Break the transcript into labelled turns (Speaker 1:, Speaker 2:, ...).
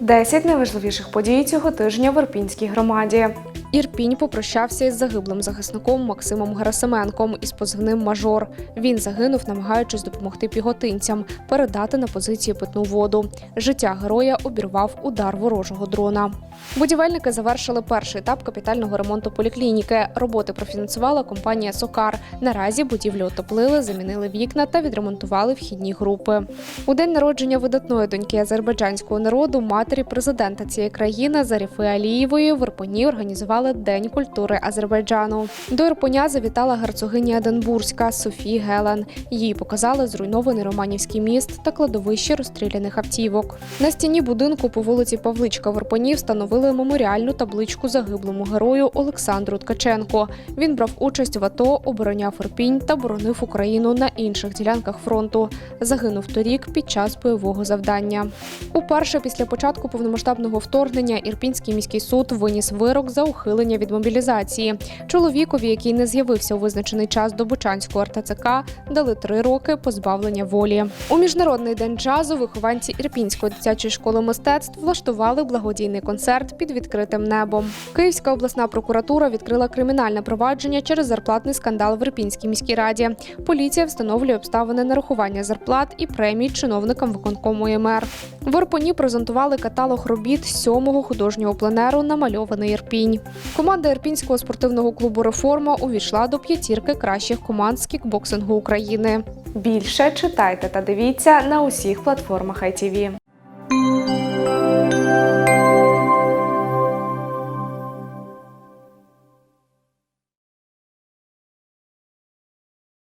Speaker 1: Десять найважливіших подій цього тижня в Ірпінській громаді.
Speaker 2: Ірпінь попрощався із загиблим захисником Максимом Герасименком із позивним Мажор. Він загинув, намагаючись допомогти піготинцям передати на позиції питну воду. Життя героя обірвав удар ворожого дрона. Будівельники завершили перший етап капітального ремонту поліклініки. Роботи профінансувала компанія Сокар. Наразі будівлю отоплили, замінили вікна та відремонтували вхідні групи. У день народження видатної доньки азербайджанського народу, матері президента цієї країни Заріфи Алієвої в Ірпені організували День культури Азербайджану. До Ірпеня завітала герцогиня Единбурзька Софії Гелен. Їй показали зруйнований Романівський міст та кладовище розстріляних автівок. На стіні будинку по вулиці Павличка в Ірпені встановили меморіальну табличку загиблому герою Олександру Ткаченко. Він брав участь в АТО, обороняв Ірпінь та боронив Україну на інших ділянках фронту. Загинув торік під час бойового завдання. Уперше після початку повномасштабного вторгнення Ірпінський міський суд виніс вирок за ухилення від мобілізації. Чоловікові, який не з'явився у визначений час до Бучанського РТЦК, дали три роки позбавлення волі. У міжнародний день джазу вихованці Ірпінської дитячої школи мистецтв влаштували благодійний концерт під відкритим небом. Київська обласна прокуратура відкрила кримінальне провадження через зарплатний скандал в Ірпінській міській раді. Поліція встановлює обставини нарахування зарплат і премій чиновникам виконкому ЄМР. В Ірпені презентували каталог робіт сьомого художнього пленеру Намальований Ірпінь. Команда Ірпінського спортивного клубу Реформа увійшла до п'ятірки кращих команд з кікбоксингу України.
Speaker 1: Більше читайте та дивіться на усіх платформах ITV.